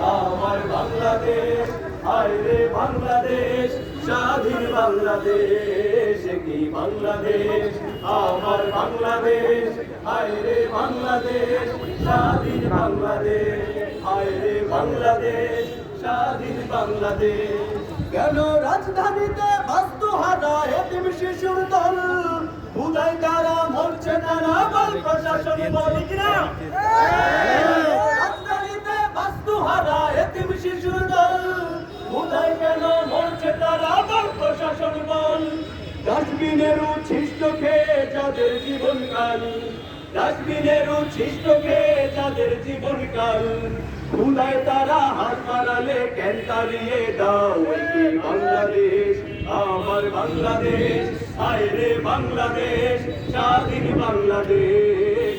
আমার বাংলাদেশ হায় রে বাংলাদেশ, স্বাধীন বাংলাদেশ কি বাংলাদেশ। আমার বাংলাদেশ হায় রে বাংলাদেশ, স্বাধীন বাংলাদেশ। হায় রে বাংলাদেশ, স্বাধীন বাংলাদেশ। কেন রাজধানীতে বাস্তু হারা এতিম শিশুর দল? উদয় তারা মরছে তারা বল প্রশাসন বলি কিনা? উদয় কেন মরছে তারা বল প্রশাসন বল ডাস্টবিনের উচ্ছিষ্ট খেয়ে যাদের জীবনকাল ডাস্টবিনের উচ্ছিষ্ট খেয়ে যাদের জীবনকাল খুদায় তারা হাত বাড়ালে কেন তাড়িয়ে দাও বাংলাদেশ, আমার বাংলাদেশ হায় রে বাংলাদেশ, স্বাধীন বাংলাদেশ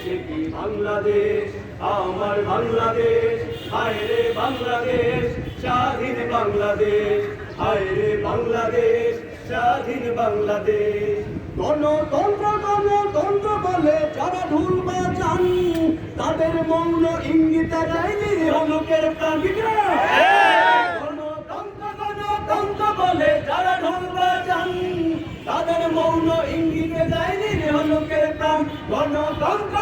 বাংলাদেশ, আমার বাংলাদেশ। হায় বাংলাদেশ, স্বাধীন বাংলাদেশ। হায় বাংলাদেশ, স্বাধীন বাংলাদেশ। গণতন্ত্র গণতন্ত্র বলে যারা ঢুল বাজান, তাদের মৌন ইঙ্গিতে দেয়নি হলুকের প্রাণ গণতন্ত্র গণতন্ত্র বলে যারা ঢোল বাজান, তাদের মৌন ইঙ্গিতে দেয়নি হলুকের প্রাণ। গণতন্ত্র